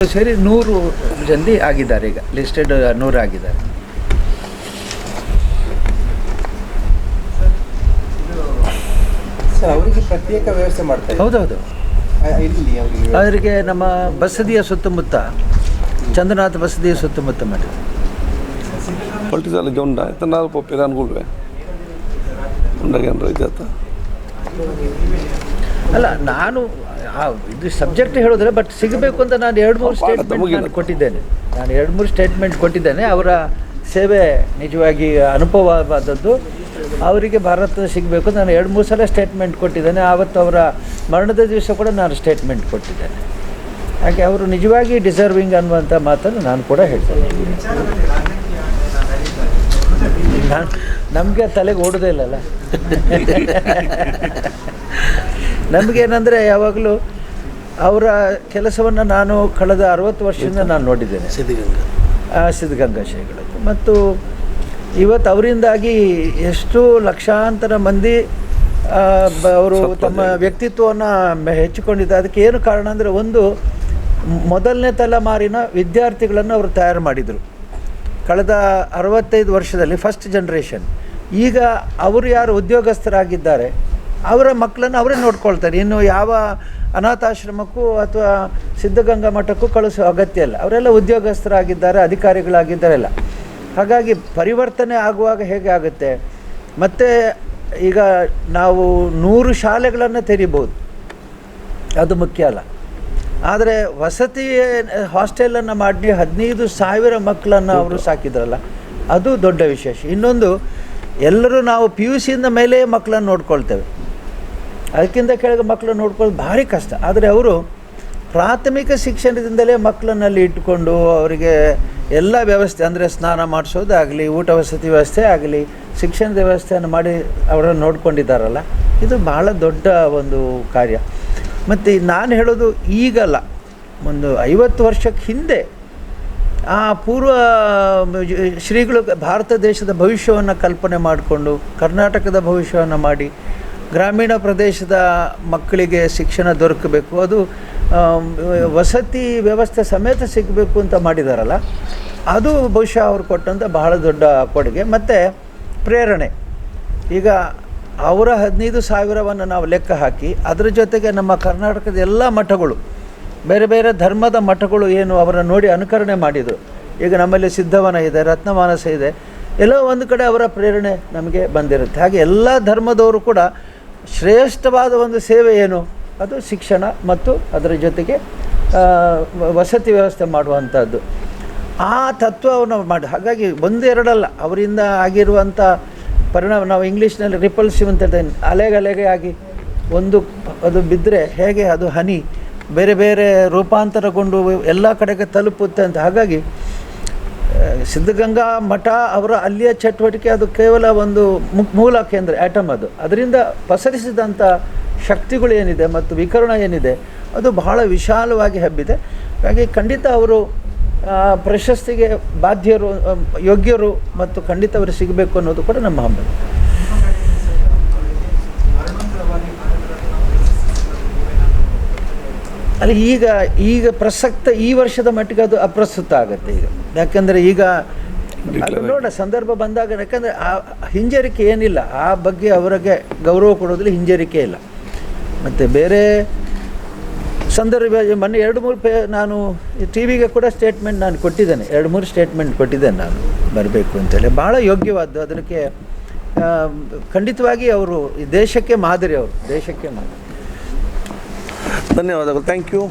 ಸರಿ ನೂರು ಜನದಿ ಆಗಿದ್ದಾರೆ ಈಗ ಲಿಸ್ಟೆಡ್ ನೂರು ಆಗಿದ್ದಾರೆ. ಅವರಿಗೆ ಪ್ರತ್ಯೇಕ ವ್ಯವಸ್ಥೆ ಮಾಡ್ತಾರೆ ಹೌದೌದು. ಅವರಿಗೆ ನಮ್ಮ ಬಸದಿಯ ಸುತ್ತಮುತ್ತ ಚಂದ್ರನಾಥ ಬಸದಿಯ ಸುತ್ತಮುತ್ತ ಮಾಡಿದೆ ಪೊಲಿಟಿಕ್ಸ್ ಅಲ್ಲಿ ಜೊಂಡ ಇತನಾರು ಪೊಪ್ಪೆ ಅನುಕೂಲವೇ ಉಂಡಾಗ ಏನಾರ ಅಲ್ಲ ನಾನು ಇದು ಸಬ್ಜೆಕ್ಟ್ ಹೇಳಿದ್ರೆ ಬಟ್ ಸಿಗಬೇಕು ಅಂತ ನಾನು ಎರಡು ಮೂರು ಸ್ಟೇಟ್ಮೆಂಟ್ ನಾನು ಕೊಟ್ಟಿದ್ದೇನೆ. ನಾನು ಎರಡು ಮೂರು ಸ್ಟೇಟ್ಮೆಂಟ್ ಕೊಟ್ಟಿದ್ದೇನೆ. ಅವರ ಸೇವೆ ನಿಜವಾಗಿ ಅನುಭವವಾದದ್ದು. ಅವರಿಗೆ ಭಾರತ ಸಿಗಬೇಕು ನಾನು ಎರಡು ಮೂರು ಸಲ ಸ್ಟೇಟ್ಮೆಂಟ್ ಕೊಟ್ಟಿದ್ದೇನೆ. ಆವತ್ತು ಅವರ ಮರಣದ ದಿವಸ ಕೂಡ ನಾನು ಸ್ಟೇಟ್ಮೆಂಟ್ ಕೊಟ್ಟಿದ್ದೇನೆ. ಹಾಗೆ ಅವರು ನಿಜವಾಗಿ ಡಿಸರ್ವಿಂಗ್ ಅನ್ನುವಂಥ ಮಾತನ್ನು ನಾನು ಕೂಡ ಹೇಳ್ತೇನೆ. ನಾನು ನಮಗೆ ತಲೆಗೆ ಓಡೋದೇ ಇಲ್ಲಲ್ಲ. ನಮಗೇನೆಂದರೆ ಯಾವಾಗಲೂ ಅವರ ಕೆಲಸವನ್ನು ನಾನು ಕಳೆದ ಅರವತ್ತು ವರ್ಷದಿಂದ ನಾನು ನೋಡಿದ್ದೇನೆ. ಸಿದ್ಧಗಂಗಾ. ಸಿದ್ಧಗಂಗಾ ಶ್ರೀಗಳದ್ದು ಮತ್ತು ಇವತ್ತು ಅವರಿಂದಾಗಿ ಎಷ್ಟು ಲಕ್ಷಾಂತರ ಮಂದಿ ಅವರು ತಮ್ಮ ವ್ಯಕ್ತಿತ್ವವನ್ನು ಹೆಚ್ಚಿಕೊಂಡಿದ್ದಾರೆ. ಅದಕ್ಕೆ ಏನು ಕಾರಣ ಅಂದರೆ ಒಂದು ಮೊದಲನೇ ತಲೆಮಾರಿನ ವಿದ್ಯಾರ್ಥಿಗಳನ್ನು ಅವರು ತಯಾರು ಮಾಡಿದರು. ಕಳೆದ ಅರವತ್ತೈದು ವರ್ಷದಲ್ಲಿ ಫಸ್ಟ್ ಜನ್ರೇಷನ್ ಈಗ ಅವರು ಯಾರು ಉದ್ಯೋಗಸ್ಥರಾಗಿದ್ದಾರೆ ಅವರ ಮಕ್ಕಳನ್ನು ಅವರೇ ನೋಡ್ಕೊಳ್ತಾರೆ. ಇನ್ನು ಯಾವ ಅನಾಥಾಶ್ರಮಕ್ಕೂ ಅಥವಾ ಸಿದ್ಧಗಂಗಾ ಮಠಕ್ಕೂ ಕಳಿಸೋ ಅಗತ್ಯ ಇಲ್ಲ. ಅವರೆಲ್ಲ ಉದ್ಯೋಗಸ್ಥರಾಗಿದ್ದಾರೆ ಅಧಿಕಾರಿಗಳಾಗಿದ್ದಾರೆಲ್ಲ. ಹಾಗಾಗಿ ಪರಿವರ್ತನೆ ಆಗುವಾಗ ಹೇಗೆ ಆಗುತ್ತೆ? ಮತ್ತು ಈಗ ನಾವು ನೂರು ಶಾಲೆಗಳನ್ನು ತೆರಿಬೋದು. ಅದು ಮುಖ್ಯ ಅಲ್ಲ. ಆದರೆ ವಸತಿ ಹಾಸ್ಟೆಲನ್ನು ಮಾಡಿ ಹದಿನೈದು ಸಾವಿರ ಮಕ್ಕಳನ್ನು ಅವರು ಸಾಕಿದ್ರಲ್ಲ ಅದು ದೊಡ್ಡ ವಿಶೇಷ. ಇನ್ನೊಂದು ಎಲ್ಲರೂ ನಾವು ಪಿ ಯು ಸಿಯಿಂದ ಮೇಲೆ ಮಕ್ಕಳನ್ನು ನೋಡ್ಕೊಳ್ತೇವೆ. ಅದಕ್ಕಿಂತ ಕೆಳಗೆ ಮಕ್ಕಳನ್ನು ನೋಡ್ಕೊಳ್ಳೋದು ಭಾರಿ ಕಷ್ಟ. ಆದರೆ ಅವರು ಪ್ರಾಥಮಿಕ ಶಿಕ್ಷಣದಿಂದಲೇ ಮಕ್ಕಳನ್ನಲ್ಲಿ ಇಟ್ಟುಕೊಂಡು ಅವರಿಗೆ ಎಲ್ಲ ವ್ಯವಸ್ಥೆ, ಅಂದರೆ ಸ್ನಾನ ಮಾಡಿಸೋದಾಗಲಿ, ಊಟ ವಸತಿ ವ್ಯವಸ್ಥೆ ಆಗಲಿ, ಶಿಕ್ಷಣದ ವ್ಯವಸ್ಥೆಯನ್ನು ಮಾಡಿ ಅವರನ್ನು ನೋಡ್ಕೊಂಡಿದ್ದಾರಲ್ಲ. ಇದು ಬಹಳ ದೊಡ್ಡ ಒಂದು ಕಾರ್ಯ. ಮತ್ತು ನಾನು ಹೇಳೋದು ಈಗಲ್ಲ. ಒಂದು ಐವತ್ತು ವರ್ಷಕ್ಕೆ ಹಿಂದೆ ಆ ಪೂರ್ವ ಶ್ರೀಗಳು ಭಾರತ ದೇಶದ ಭವಿಷ್ಯವನ್ನು ಕಲ್ಪನೆ ಮಾಡಿಕೊಂಡು, ಕರ್ನಾಟಕದ ಭವಿಷ್ಯವನ್ನು ಮಾಡಿ ಗ್ರಾಮೀಣ ಪ್ರದೇಶದ ಮಕ್ಕಳಿಗೆ ಶಿಕ್ಷಣ ದೊರಕಬೇಕು. ಅದು ವಸತಿ ವ್ಯವಸ್ಥೆ ಸಮೇತ ಸಿಗಬೇಕು ಅಂತ ಮಾಡಿದಾರಲ್ಲ, ಅದು ಬಹುಶಃ ಅವರು ಕೊಟ್ಟಂಥ ಬಹಳ ದೊಡ್ಡ ಕೊಡುಗೆ. ಮತ್ತು ಪ್ರೇರಣೆ. ಈಗ ಅವರ ಹದಿನೈದು ಸಾವಿರವನ್ನು ನಾವು ಲೆಕ್ಕ ಹಾಕಿ, ಅದರ ಜೊತೆಗೆ ನಮ್ಮ ಕರ್ನಾಟಕದ ಎಲ್ಲ ಮಠಗಳು, ಬೇರೆ ಬೇರೆ ಧರ್ಮದ ಮಠಗಳು ಏನು ಅವರನ್ನು ನೋಡಿ ಅನುಕರಣೆ ಮಾಡಿದರು. ಈಗ ನಮ್ಮಲ್ಲಿ ಸಿದ್ಧವನ ಇದೆ, ರತ್ನಮಾನಸ ಇದೆ, ಎಲ್ಲೋ ಒಂದು ಕಡೆ ಅವರ ಪ್ರೇರಣೆ ನಮಗೆ ಬಂದಿರುತ್ತೆ. ಹಾಗೆ ಎಲ್ಲ ಧರ್ಮದವರು ಕೂಡ ಶ್ರೇಷ್ಠವಾದ ಒಂದು ಸೇವೆ ಏನು? ಅದು ಶಿಕ್ಷಣ ಮತ್ತು ಅದರ ಜೊತೆಗೆ ವಸತಿ ವ್ಯವಸ್ಥೆ ಮಾಡುವಂಥದ್ದು. ಆ ತತ್ವವನ್ನು ಮಾಡಿ, ಹಾಗಾಗಿ ಒಂದೆರಡಲ್ಲ ಅವರಿಂದ ಆಗಿರುವಂಥ ಪರಿಣಾಮ, ನಾವು ಇಂಗ್ಲೀಷ್ನಲ್ಲಿ ರಿಪಲ್ಸಿವ್ ಅಂತ ಹೇಳ್ತೇವೆ ಅಲೆಗಲೆಗೆ ಆಗಿ ಒಂದು ಅದು ಬಿದ್ದರೆ ಹೇಗೆ ಅದು ಹನಿ, ಬೇರೆ ಬೇರೆ ರೂಪಾಂತರಗೊಂಡು ಎಲ್ಲ ಕಡೆಗೆ ತಲುಪುತ್ತೆ ಅಂತ. ಹಾಗಾಗಿ ಸಿದ್ಧಗಂಗಾ ಮಠ ಅವರ ಅಲ್ಲಿಯ ಚಟುವಟಿಕೆ ಅದು ಕೇವಲ ಒಂದು ಮೂಲ ಕೇಂದ್ರ ಆಟಮ್ ಅದು. ಅದರಿಂದ ಪಸರಿಸಿದಂಥ ಶಕ್ತಿಗಳು ಏನಿದೆ ಮತ್ತು ವಿಕರಣ ಏನಿದೆ, ಅದು ಬಹಳ ವಿಶಾಲವಾಗಿ ಹಬ್ಬಿದೆ. ಹಾಗಾಗಿ ಖಂಡಿತ ಅವರು ಪ್ರಶಸ್ತಿಗೆ ಬಾಧ್ಯರು ಯೋಗ್ಯರು ಮತ್ತು ಖಂಡಿತ ಅವರು ಸಿಗಬೇಕು ಅನ್ನೋದು ಕೂಡ ನಮ್ಮ ಹಂಬಲ. ಅಲ್ಲಿ ಈಗ ಈಗ ಪ್ರಸಕ್ತ ಈ ವರ್ಷದ ಮಟ್ಟಿಗೆ ಅದು ಅಪ್ರಸ್ತುತ ಆಗುತ್ತೆ ಈಗ. ಯಾಕಂದರೆ ಈಗ ನೋಡೋಣ ನೋಡ ಸಂದರ್ಭ ಬಂದಾಗ ಯಾಕಂದರೆ ಆ ಹಿಂಜರಿಕೆ ಏನಿಲ್ಲ. ಆ ಬಗ್ಗೆ ಅವರಿಗೆ ಗೌರವ ಕೊಡೋದ್ರಲ್ಲಿ ಹಿಂಜರಿಕೆ ಇಲ್ಲ. ಮತ್ತು ಬೇರೆ ಸಂದರ್ಭ ಮೊನ್ನೆ ಎರಡು ಮೂರು ಪೇ ನಾನು ಟಿ ವಿಗೆ ಕೂಡ ಸ್ಟೇಟ್ಮೆಂಟ್ ನಾನು ಕೊಟ್ಟಿದ್ದೇನೆ. ಎರಡು ಮೂರು ಸ್ಟೇಟ್ಮೆಂಟ್ ಕೊಟ್ಟಿದ್ದೇನೆ ನಾನು. ಬರಬೇಕು ಅಂತೇಳಿ. ಭಾಳ ಯೋಗ್ಯವಾದ್ದು. ಅದಕ್ಕೆ ಖಂಡಿತವಾಗಿ ಅವರು ಈ ದೇಶಕ್ಕೆ ಮಾದರಿ ಅವರು. ದೇಶಕ್ಕೆ ಮಾದರಿ. धन्यवाद थँक्यू